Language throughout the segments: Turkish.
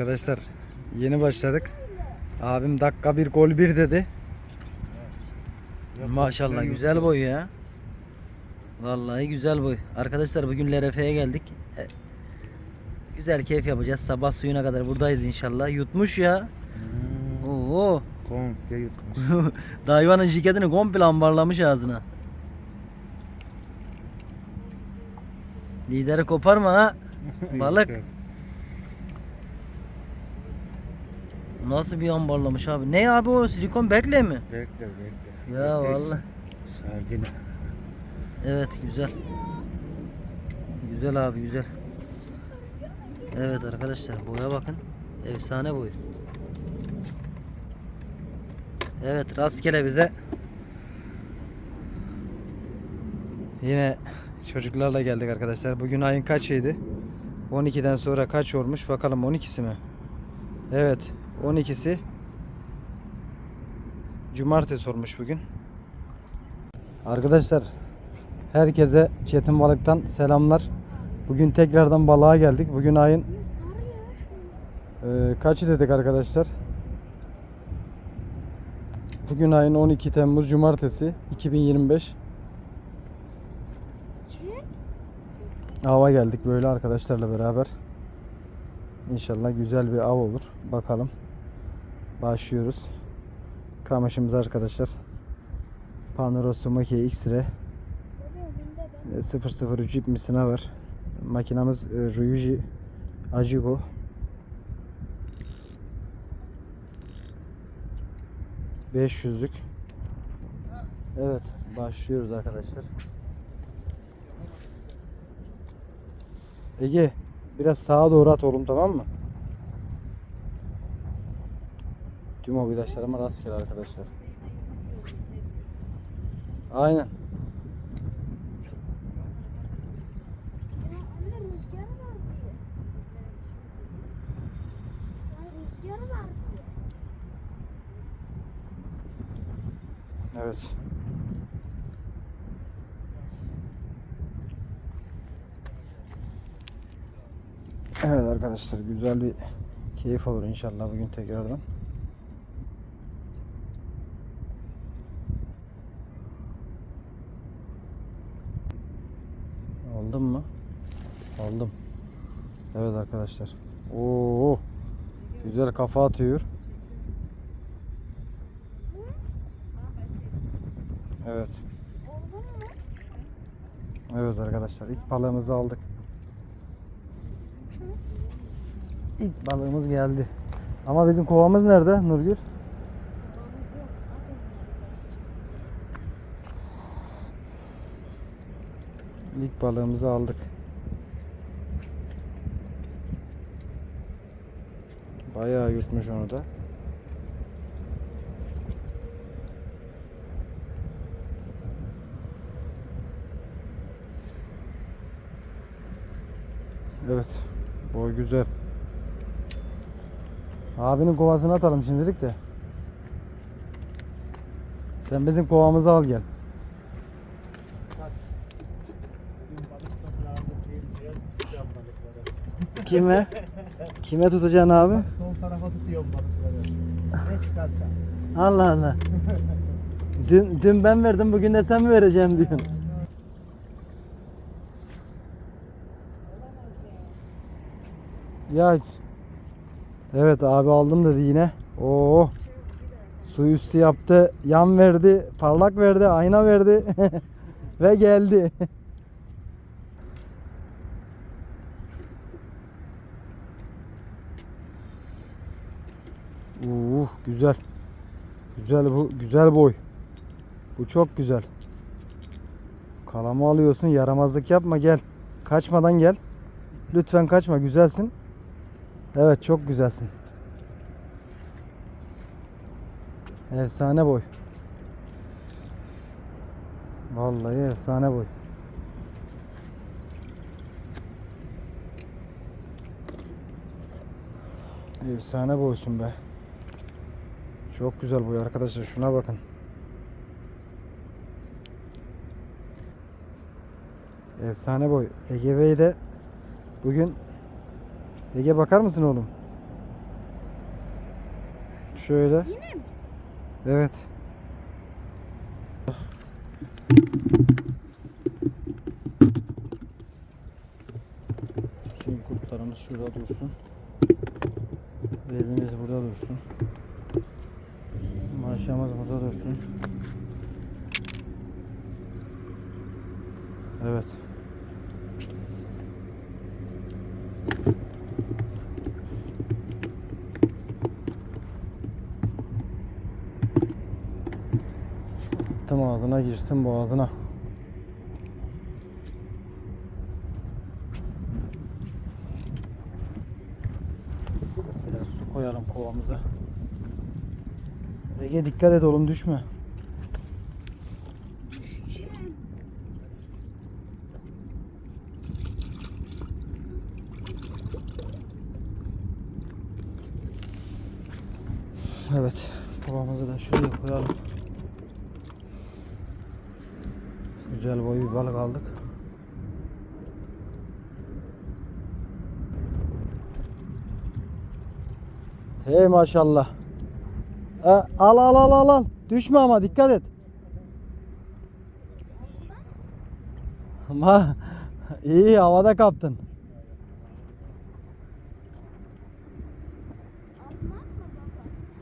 Arkadaşlar yeni başladık. Abim dakika bir gol bir dedi. Maşallah güzel boy ya. Vallahi güzel boy. Arkadaşlar bugün LRF'ye geldik. E, Güzel keyif yapacağız. Sabah suyuna kadar buradayız inşallah. Yutmuş ya. Oo. Komple yutmuş. Dayvanın jiketini komple ambarlamış ağzına. Lideri koparma ha. Balık. Nasıl bir ambarlamış abi? Ne abi o silikon bekle mi? Bekle bekle. Ya Bekle. vallahi. Sardina. Evet güzel. Güzel abi güzel. Evet arkadaşlar boya bakın. Efsane boy. Evet rastgele bize. Yine çocuklarla geldik arkadaşlar. Bugün ayın kaçıydı? 12'den sonra kaç olmuş? Bakalım 12'si mi? Evet 12'si. Cumartesi olmuş bugün. Arkadaşlar Herkese Çetin Balık'tan selamlar. Bugün tekrardan balığa geldik. Bugün ayın e, kaçı dedik arkadaşlar? Bugün ayın 12 Temmuz Cumartesi 2025. Ava geldik böyle arkadaşlarla beraber. İnşallah güzel bir av olur. Bakalım. Başlıyoruz. Kamışımız arkadaşlar. Panoro Sumaki X-Ray e, 003 Jeep misina var. Makinamız e, Ryuji Ajigo. ...500'lük. Evet, başlıyoruz arkadaşlar. Ege, biraz sağa doğru at oğlum tamam mı? Tüm mobilaçlarıma rastgele arkadaşlar. Aynen. Evet. Evet arkadaşlar güzel bir keyif olur inşallah bugün tekrardan. Oldum mu? Oldum. Evet arkadaşlar. Oo. Güzel kafa atıyor. Evet. Evet arkadaşlar ilk balığımızı aldık. İlk balığımız geldi. Ama bizim kovamız nerede Nurgül? İlk balığımızı aldık. Bayağı yutmuş onu da. Evet. Boy güzel. Abinin kovasını atalım şimdilik de. Sen bizim kovamızı al gel. Kime? Kime tutacaksın abi? Sol tarafa tutuyorum balıkları. Ne çıkarsa. Allah Allah. Dün, dün ben verdim bugün de sen mi vereceğim diyorsun. Ya Evet abi aldım dedi yine. Oo. Su üstü yaptı. Yan verdi. Parlak verdi. Ayna verdi. Ve geldi. Uh, güzel. Güzel bu güzel boy. Bu çok güzel. Kalamı alıyorsun. Yaramazlık yapma gel. Kaçmadan gel. Lütfen kaçma. Güzelsin. Evet çok güzelsin. Efsane boy. Vallahi efsane boy. Efsane boysun be. Çok güzel boy arkadaşlar. Şuna bakın. Efsane boy. Ege Bey de bugün Ege bakar mısın oğlum? Şöyle. Yine mi? Evet. Şimdi kurtlarımız şurada dursun. Bezimiz burada dursun. Maşamız burada dursun. Evet. Attım ağzına girsin boğazına. Biraz su koyalım kovamıza. Ege dikkat et oğlum düşme. Evet, kovamızı da şuraya koyalım. Güzel boy bir balık aldık. Hey maşallah. Al al al al al. Düşme ama dikkat et. Ama iyi havada kaptın.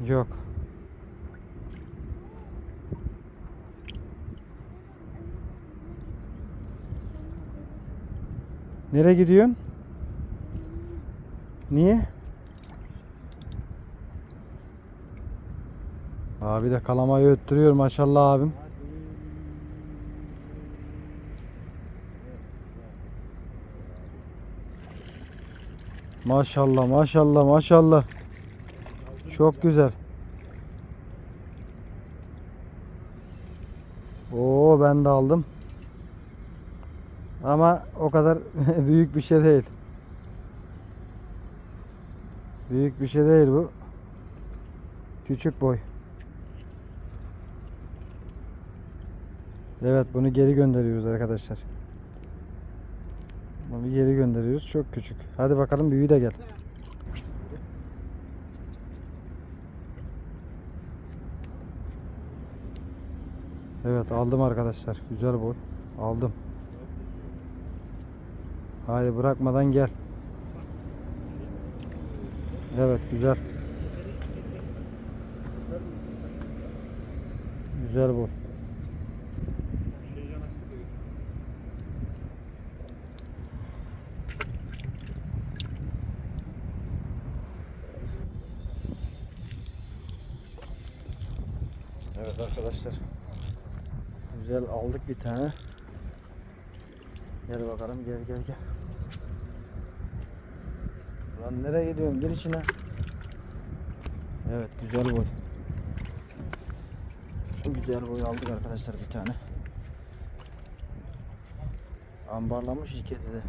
Yok. Nereye gidiyorsun? Niye? Abi de kalamayı öttürüyor maşallah abim. Maşallah maşallah maşallah. Çok güzel. Oo ben de aldım. Ama o kadar büyük bir şey değil. Büyük bir şey değil bu. Küçük boy. Evet bunu geri gönderiyoruz arkadaşlar. Bunu geri gönderiyoruz. Çok küçük. Hadi bakalım büyüğü de gel. Evet aldım arkadaşlar. Güzel boy. Aldım. Haydi bırakmadan gel. Evet güzel. Güzel boy. Evet arkadaşlar. Güzel aldık bir tane. Gel bakalım gel gel gel. Lan nereye gidiyorsun? Gir içine. Evet güzel boy. Güzel boy aldık arkadaşlar bir tane. Ambarlamış jiketi de.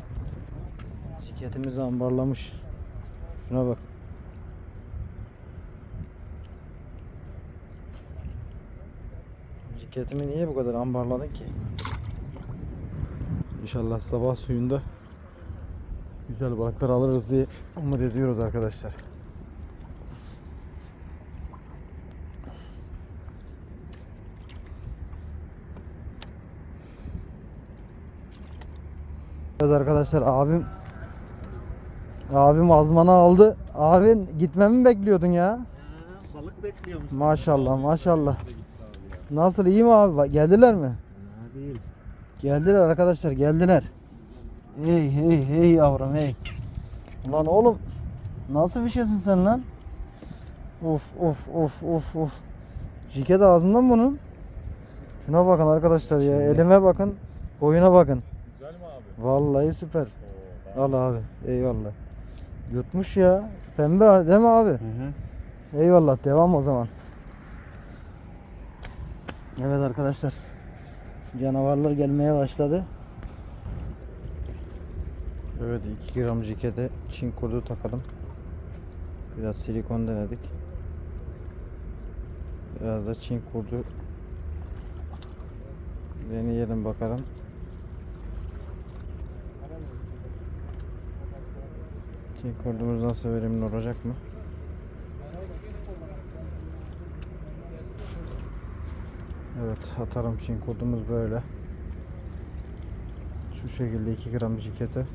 Jiketimizi ambarlamış. Şuna bak. Ciketimi niye bu kadar ambarladın ki? İnşallah sabah suyunda güzel balıklar alırız diye umut ediyoruz arkadaşlar. Evet arkadaşlar abim abim azmanı aldı. Abin gitmemi mi bekliyordun ya? balık bekliyor musun? Maşallah maşallah. Nasıl iyi mi abi? Geldiler mi? Ha, değil. Geldiler arkadaşlar geldiler. Hey hey hey yavrum hey. Ulan oğlum nasıl bir şeysin sen lan? Of of of of of. Jiket ağzında mı bunun? Şuna bakın arkadaşlar ya elime bakın boyuna bakın. Güzel mi abi? Vallahi süper. Oo, Al abi eyvallah. Yutmuş ya. Pembe değil mi abi? Hı hı. Eyvallah devam o zaman. Evet arkadaşlar. Canavarlar gelmeye başladı. Evet 2 gram jikete çin kurdu takalım. Biraz silikon denedik. Biraz da çin kurdu deneyelim bakalım. Çin kurdumuz nasıl verimli olacak mı? Evet atarım için kodumuz böyle. Şu şekilde 2 gram cikete.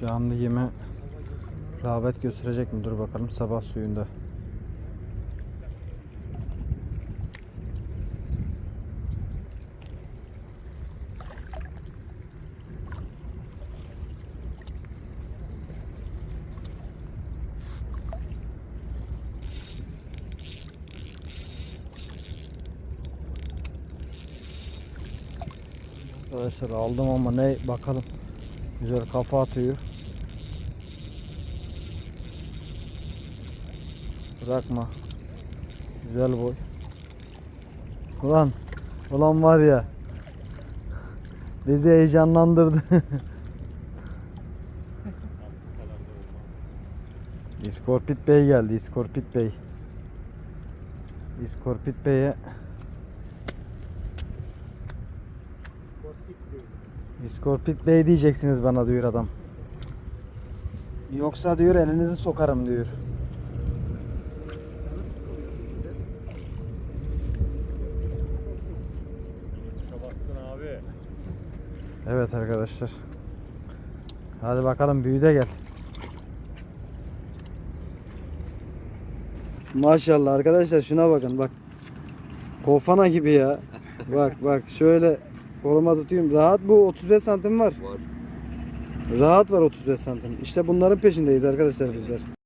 Canlı yeme rağbet gösterecek mi? Dur bakalım sabah suyunda. Arkadaşlar aldım ama ne bakalım. Güzel kafa atıyor. Bırakma. Güzel boy. Ulan. Ulan var ya. Bizi heyecanlandırdı. İskorpit Bey geldi. İskorpit Bey. İskorpit Bey'e Sportif değil. İskorpit Bey diyeceksiniz bana diyor adam. Yoksa diyor elinizi sokarım diyor. Abi. Evet arkadaşlar. Hadi bakalım büyü de gel. Maşallah arkadaşlar şuna bakın bak. Kofana gibi ya. bak bak şöyle koluma tutayım. Rahat bu 35 santim var. Var. Rahat var 35 santim. İşte bunların peşindeyiz arkadaşlar bizler.